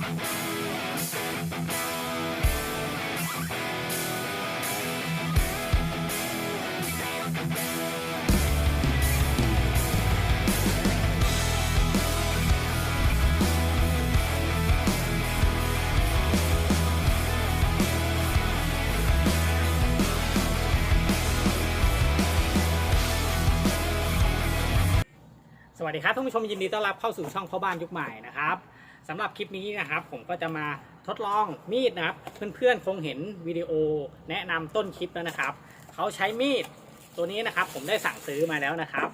สวัสดีครับท่านผู้ชมยินดีต้อนรับเข้าสู่ช่องพ่อบ้านยุคใหม่นะครับ สำหรับคลิปนี้นะครับ ผมก็จะมาทดลองมีดนะครับ เพื่อนๆคงเห็นวิดีโอแนะนำต้นคลิปแล้วนะครับ เขาใช้มีดตัวนี้นะครับ ผมได้สั่งซื้อมาแล้วนะครับ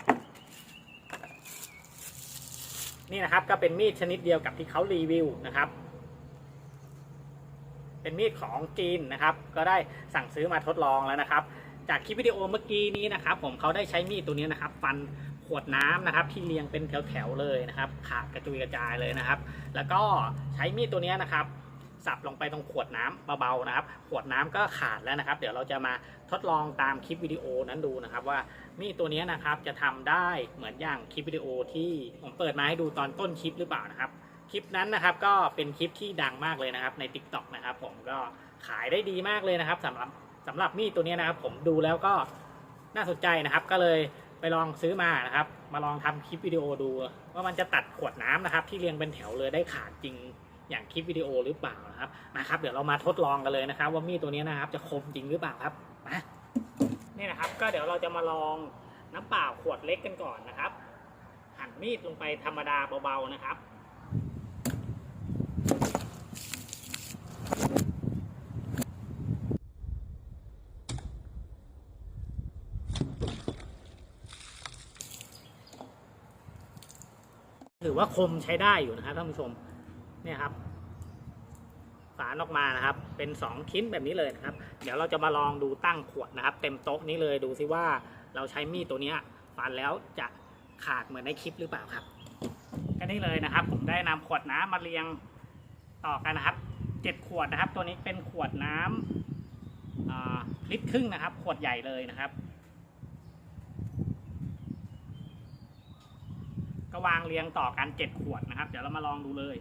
นี่นะครับก็เป็นมีดชนิดเดียวกับที่เขารีวิวนะครับ เป็นมีดของจีนนะครับ ก็ได้สั่งซื้อมาทดลองแล้วนะครับ จากคลิปวิดีโอเมื่อกี้นี้นะครับ ผมเขาได้ใช้มีดตัวนี้นะครับ ฟัน ขวดน้ำนะครับ ที่เรียงเป็นแถวๆเลยนะครับ ขาดกระจุยกระจายเลยนะครับ แล้วก็ใช้มีดตัวนี้นะครับสับลงไปตรงขวดน้ำเบาๆนะครับ ขวดน้ำก็ขาดแล้วนะครับ เดี๋ยวเราจะมาทดลองตามคลิปวิดีโอนั้นดูนะครับ ว่ามีดตัวนี้นะครับจะทำได้เหมือนอย่างคลิปวิดีโอที่ผมเปิดมาให้ดูตอนต้นคลิปหรือเปล่านะครับ คลิปนั้นนะครับก็เป็นคลิปที่ดังมากเลยนะครับ ใน Tik t o อกนะครับผมก็ขายได้ดีมากเลยนะครับสำหรับสำหรับมีดตัวนี้นะครับ ผมดูแล้วก็น่าสนใจนะครับ ก็เลย ไปลองซื้อมานะครับ มาลองทำคลิปวิดีโอดู ว่ามันจะตัดขวดน้ำนะครับ ที่เรียงเป็นแถวเลยได้ขาดจริงอย่างคลิปวิดีโอหรือเปล่านะครับนะครับ เดี๋ยวเรามาทดลองกันเลยนะครับ ว่ามีดตัวนี้นะครับ จะคมจริงหรือเปล่าครับมานี่นะครับ ก็เดี๋ยวเราจะมาลองน้ำเปล่าขวดเล็กกันก่อนนะครับ หั่นมีดลงไปธรรมดาเบาๆนะครับ ถือว่าคมใช้ได้อยู่นะครับท่านผู้ชมเนี่ยครับ ฝานออกมานะครับ เป็นสองชิ้นแบบนี้เลยนะครับ เดี๋ยวเราจะมาลองดูตั้งขวดนะครับ เต็มโต๊ะนี้เลยดูซิว่าเราใช้มีดตัวนี้ฟันแล้วจะขาดเหมือนในคลิปหรือเปล่าครับก็นี่เลยนะครับ ผมได้นำขวดน้ำมาเรียงต่อกันนะครับเจ็ดขวดนะครับ ตัวนี้เป็นขวดน้ำอ่าลิตรครึ่งนะครับ ขวดใหญ่เลยนะครับ ก็วางเรียงต่อกันเจ็ดขวดนะครับ เดี๋ยวเรามาลองดูเลย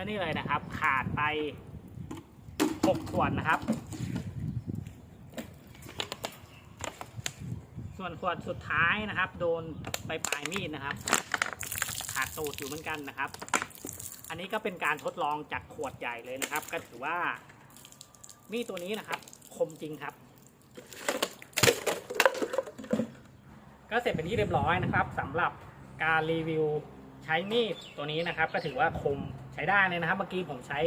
ก็นี่เลยนะครับ ขาดไปหกขวดนะครับ ส่วนขวดสุดท้ายนะครับ โดนไปปลายมีดนะครับ ขาดตูดอยู่เหมือนกันนะครับ อันนี้ก็เป็นการทดลองจากขวดใหญ่เลยนะครับ ก็ถือว่ามีดตัวนี้นะครับ คมจริงครับ ก็เสร็จเป็นที่เรียบร้อยนะครับสำหรับการรีวิวใช้มีดตัวนี้นะครับ ก็ถือว่าคม ช้ได้เลยนะครับ เมื่อกี้ผมใช้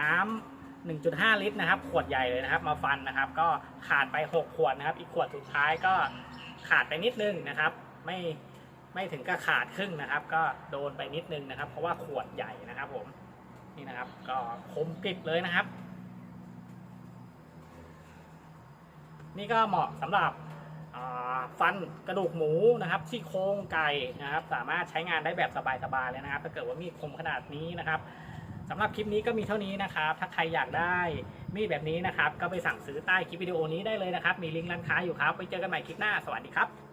น้ำ1.5 ลิตรนะครับ ขวดใหญ่เลยนะครับ มาฟันนะครับ ก็ขาดไป 6 ขวดนะครับ อีกขวดสุดท้ายก็ขาดไปนิดนึงนะครับ ไม่ไม่ถึงกับขาดครึ่งนะครับ ก็โดนไปนิดนึงนะครับ เพราะว่าขวดใหญ่นะครับ ผมนี่นะครับ ก็คมกริบเลยนะครับ นี่ก็เหมาะสำหรับ ฟันกระดูกหมูนะครับที่โครงไก่นะครับ สามารถใช้งานได้แบบสบายๆเลยนะครับ ถ้าเกิดว่ามีดคมขนาดนี้นะครับสำหรับคลิปนี้ก็มีเท่านี้นะครับ ถ้าใครอยากได้มีดแบบนี้นะครับ ก็ไปสั่งซื้อใต้คลิปวิดีโอนี้ได้เลยนะครับ มีลิงก์ร้านค้าอยู่ครับ ไปเจอกันใหม่คลิปหน้า สวัสดีครับ